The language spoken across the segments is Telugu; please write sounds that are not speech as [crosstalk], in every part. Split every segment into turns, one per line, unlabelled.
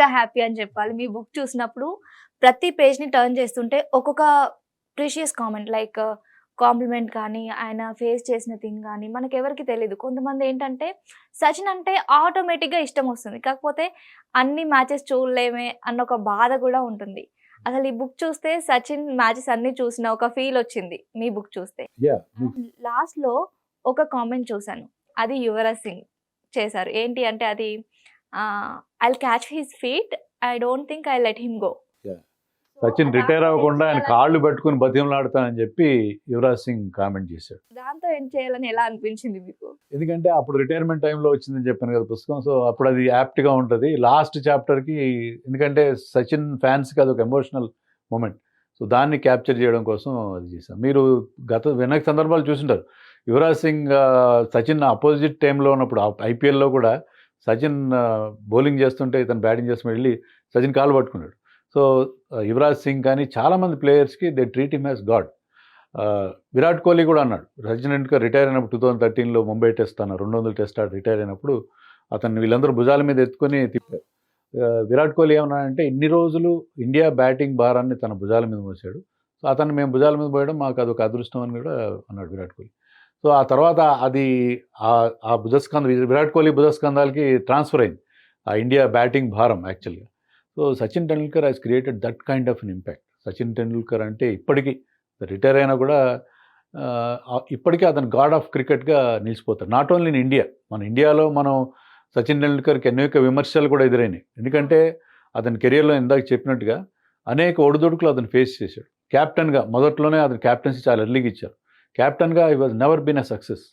ఇంకా హ్యాపీ అని చెప్పాలి. మీ బుక్ చూసినప్పుడు ప్రతి పేజ్ని టర్న్ చేస్తుంటే ఒక్కొక్క ప్రీషియస్ కామెంట్ లైక్ కాంప్లిమెంట్ కానీ ఆయన ఫేస్ చేసిన థింగ్ కానీ మనకి ఎవరికి తెలియదు కొంతమంది ఏంటంటే సచిన్ అంటే ఆటోమేటిక్గా ఇష్టం వస్తుంది. కాకపోతే అన్ని మ్యాచెస్ చూడలేమే అన్న ఒక బాధ కూడా ఉంటుంది. అసలు ఈ బుక్ చూస్తే సచిన్ మ్యాచెస్ అన్ని చూసిన ఒక ఫీల్ వచ్చింది మీ బుక్ చూస్తే.
యా
లాస్ట్లో ఒక కామెంట్ చూసాను అది యువరాజ్ సింగ్ చేశారు. ఏంటి అంటే అది I catch his feet I don't think I let him go
Sachin retire అవ్వకుండా ఆయన కాళ్ళు పెట్టుకుని బతిమలాడతానని చెప్పి యువరాజ్ సింగ్ కామెంట్ చేశాడు.
దాంతో ఏం చేయాలని ఎలా అనిపించింది మీకు?
ఎందుకంటే అప్పుడు రిటైర్మెంట్ టైంలో వచ్చిందని చెప్పాను కదా పుస్తకం. సో అప్పుడు అది యాప్ట్గా ఉంటుంది. లాస్ట్ చాప్టర్కి ఎందుకంటే సచిన్ ఫ్యాన్స్కి అది ఒక ఎమోషనల్ మూమెంట్ సో దాన్ని క్యాప్చర్ చేయడం కోసం అది చేశాను మీరు గత వెనక సందర్భాలు చూసింటారు. యువరాజ్ సింగ్ సచిన్ అపోజిట్ టైంలో ఉన్నప్పుడు ఐపీఎల్లో కూడా సచిన్ బౌలింగ్ చేస్తుంటే ఇతను బ్యాటింగ్ చేస్తూ వెళ్ళి సచిన్ కాలు పట్టుకున్నాడు. సో యువరాజ్ సింగ్ కానీ చాలామంది ప్లేయర్స్కి they treat him as God. Virat Kohli కూడా అన్నాడు సచిన్ టెండూల్కర్ రిటైర్ అయినప్పుడు టూ థౌసండ్ థర్టీన్లో ముంబై టెస్ట్ అన్న రెండు వందల టెస్ట్ ఆడు రిటైర్ అయినప్పుడు అతను వీళ్ళందరూ భుజాల మీద ఎత్తుకొని తిప్పారు విరాట్ కోహ్లీ ఏమన్నాడంటే ఇన్ని రోజులు ఇండియా బ్యాటింగ్ భారాన్ని తన భుజాల మీద మోసాడు. సో అతను మేము భుజాల మీద పోయడం మాకు అదొక అదృష్టం అని కూడా అన్నాడు విరాట్ కోహ్లీ. సో ఆ తర్వాత అది ఆ- ఆ భుజస్కంద విరాట్ కోహ్లీ భుజస్కందాలకి ట్రాన్స్ఫర్ అయింది. ఆ ఇండియా బ్యాటింగ్ భారం యాక్చువల్గా so Sachin Tendulkar has created that kind of an impact Sachin Tendulkar అంటే ఇప్పటికీ రిటైర్ అయినా కూడా ఇప్పటికీ అతను గాడ్ ఆఫ్ క్రికెట్గా నిలిచిపోతారు నాట్ ఓన్లీ ఇన్ ఇండియా మన ఇండియాలో మనం సచిన్ టెండూల్కర్కి అనేక విమర్శలు కూడా ఎదురైనాయి. ఎందుకంటే అతని కెరియర్లో ఇందాక చెప్పినట్టుగా అనేక ఒడిదొడుకులు అతను ఫేస్ చేశాడు. క్యాప్టెన్గా మొదట్లోనే అతను క్యాప్టెన్సీ చాలా ఎర్లీగా ఇచ్చారు. క్యాప్టెన్గా I was never been a success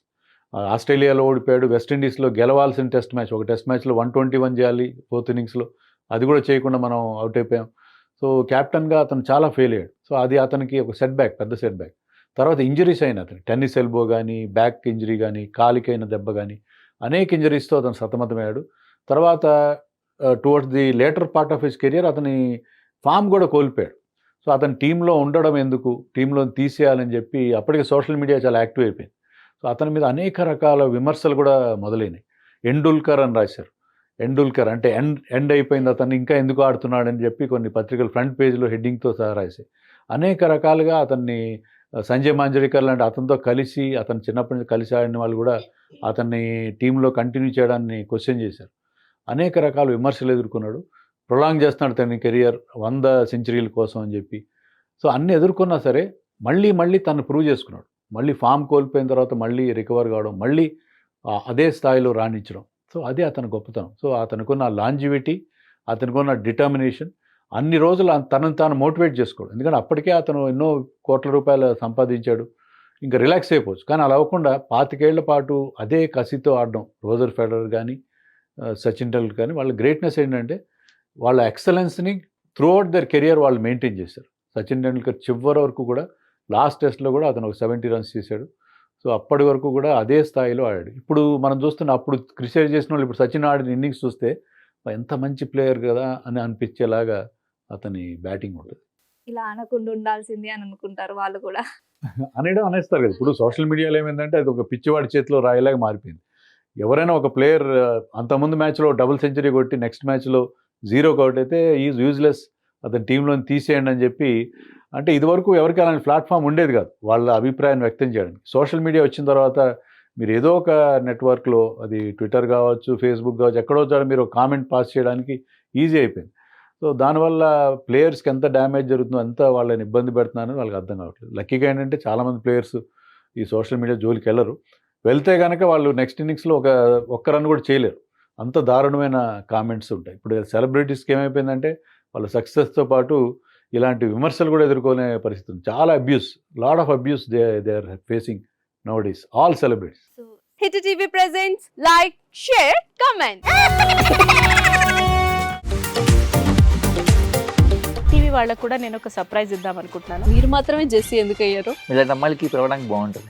ఆస్ట్రేలియాలో ఓడిపోయాడు వెస్టిండీస్లో గెలవాల్సిన టెస్ట్ మ్యాచ్ ఒక టెస్ట్ మ్యాచ్లో వన్ ట్వంటీ వన్ చేయాలి ఫోర్త్ ఇన్నింగ్స్లో. అది కూడా చేయకుండా మనం అవుట్ అయిపోయాం. సో క్యాప్టెన్గా అతను చాలా ఫెయిల్ అయ్యాడు. సో అది అతనికి ఒక సెట్ బ్యాక్ పెద్ద సెట్ బ్యాక్ తర్వాత ఇంజరీస్ అయిన అతను టెన్నిస్ ఎల్బో కానీ బ్యాక్ ఇంజరీ కానీ కాలికైన దెబ్బ కానీ అనేక ఇంజరీస్తో అతను సతమతమయ్యాడు. తర్వాత towards the later part of his career అతని ఫామ్ కూడా కోల్పోయాడు. సో అతని టీంలో ఉండడం ఎందుకు? టీంలో తీసేయాలని చెప్పి అప్పటికే సోషల్ మీడియా చాలా యాక్టివ్ అయిపోయింది. సో అతని మీద అనేక రకాల విమర్శలు కూడా మొదలైనాయి. ఎండూల్కర్ అని రాశారు. ఎండూల్కర్ అంటే ఎండ్ ఎండ్ అయిపోయింది అతను ఇంకా ఎందుకు ఆడుతున్నాడని చెప్పి కొన్ని పత్రికలు ఫ్రంట్ పేజ్లో హెడ్డింగ్తో సహా రాశాయి. అనేక రకాలుగా అతన్ని సంజయ్ మాంజరేకర్ లాంటి అతనితో కలిసి అతను చిన్నప్పటి నుంచి కలిసి ఆడిన వాళ్ళు కూడా అతన్ని టీంలో కంటిన్యూ చేయడాన్ని క్వశ్చన్ చేశారు. అనేక రకాల విమర్శలు ఎదుర్కొన్నాడు. ప్రొలాంగ్ చేస్తున్నాడు తన కెరియర్ వంద సెంచరీల కోసం అని చెప్పి. సో అన్ని ఎదుర్కొన్నా సరే మళ్ళీ మళ్ళీ తను ప్రూవ్ చేసుకున్నాడు. మళ్ళీ ఫామ్ కోల్పోయిన తర్వాత మళ్ళీ రికవర్ కావడం మళ్ళీ అదే స్థాయిలో రాణించడం. సో అదే అతని గొప్పతనం. సో అతనుకున్న లాంజివిటీ అతనుకున్న డిటర్మినేషన్ అన్ని రోజులు తనను తాను మోటివేట్ చేసుకోడు. ఎందుకంటే అప్పటికే అతను ఎన్నో కోట్ల రూపాయలు సంపాదించాడు. ఇంకా రిలాక్స్ అయిపోవచ్చు. కానీ అలా అవ్వకుండా పాతికేళ్ళ పాటు అదే కసితో ఆడడం. రోజర్ ఫెడరర్ కానీ సచిన్ టెండూల్కర్ కానీ వాళ్ళ గ్రేట్నెస్ ఏంటంటే వాళ్ళ ఎక్సలెన్స్ని త్రూ అవుట్ దర్ కెరియర్ వాళ్ళు మెయింటైన్ చేశారు. సచిన్ టెండూల్కర్ చివరి వరకు కూడా లాస్ట్ టెస్ట్లో కూడా అతను ఒక సెవెంటీ రన్స్ చేశాడు. సో అప్పటి వరకు కూడా అదే స్థాయిలో ఆడాడు. ఇప్పుడు మనం చూస్తున్న అప్పుడు క్రిటిసైజ్ చేసిన వాళ్ళు ఇప్పుడు సచిన్ ఆడిన ఇన్నింగ్స్ చూస్తే ఎంత మంచి ప్లేయర్ కదా అని అనిపించేలాగా అతని బ్యాటింగ్ ఉంటుంది.
ఇలా అనకుండా ఉండాల్సింది అని అనుకుంటారు వాళ్ళు కూడా. [laughs]
అనేయడం అనేస్తారు కదా. ఇప్పుడు సోషల్ మీడియాలో ఏమైందంటే అది ఒక పిచ్చివాడి చేతిలో రాయేలాగా మారిపోయింది. ఎవరైనా ఒక ప్లేయర్ అంతకుముందు మ్యాచ్లో డబుల్ సెంచరీ కొట్టి నెక్స్ట్ మ్యాచ్లో జీరో అవుట్ అయితే ఈజ్ యూజ్లెస్ అతని టీంలోని తీసేయండి అని చెప్పి అంటే ఇదివరకు ఎవరికి అలాంటి ప్లాట్ఫామ్ ఉండేది కాదు. వాళ్ళ అభిప్రాయాన్ని వ్యక్తం చేయడానికి. సోషల్ మీడియా వచ్చిన తర్వాత మీరు ఏదో ఒక నెట్వర్క్లో అది ట్విట్టర్ కావచ్చు ఫేస్బుక్ కావచ్చు ఎక్కడో చోట మీరు కామెంట్ పాస్ చేయడానికి ఈజీ అయిపోయింది. సో దానివల్ల ప్లేయర్స్కి ఎంత డ్యామేజ్ జరుగుతుందో అంత వాళ్ళని ఇబ్బంది పెడుతున్నారని వాళ్ళకి అర్థం కావట్లేదు. లక్కీగా ఏంటంటే చాలామంది ప్లేయర్స్ ఈ సోషల్ మీడియా జోలికి వెళ్ళరు. వెళ్తే కనుక వాళ్ళు నెక్స్ట్ ఇన్నింగ్స్లో ఒక ఒక్క రన్ కూడా చేయలేరు. అంత దారుణమైన కామెంట్స్ ఉంటాయి. ఇప్పుడు సెలబ్రిటీస్కి ఏమైపోయిందంటే వాళ్ళ సక్సెస్తో పాటు ఇలాంటి విమర్శలు కూడా ఎదుర్కొనే పరిస్థితి ఉంది. చాలా abuse lot of abuse they they are facing nowadays all celebrities.
So
hit TV presents like share comment TV వాళ్ళకు కూడా నేను ఒక సర్ప్రైజ్ ఇద్దాం అనుకుంటున్నాను. మీరు మాత్రమే జెస్సీ ఎందుకు అయ్యారు
ఇలాంటి అమ్మాయిలకి పిలవడానికి బాగుంటుంది.